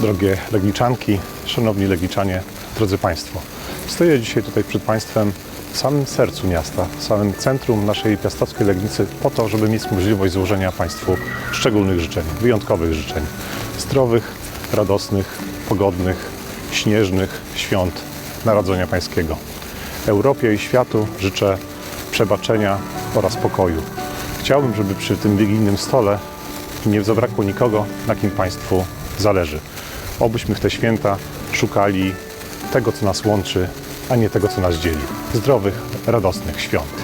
drogie Legniczanki, szanowni Legniczanie, drodzy Państwo. Stoję dzisiaj tutaj przed Państwem w samym sercu miasta, w samym centrum naszej piastowskiej Legnicy po to, żeby mieć możliwość złożenia Państwu szczególnych życzeń, wyjątkowych życzeń. Zdrowych, radosnych, pogodnych, śnieżnych świąt Narodzenia Pańskiego. Europie i światu życzę przebaczenia oraz pokoju. Chciałbym, żeby przy tym wigilijnym stole nie zabrakło nikogo, na kim Państwu zależy. Obyśmy w te święta szukali tego, co nas łączy, a nie tego, co nas dzieli. Zdrowych, radosnych świąt.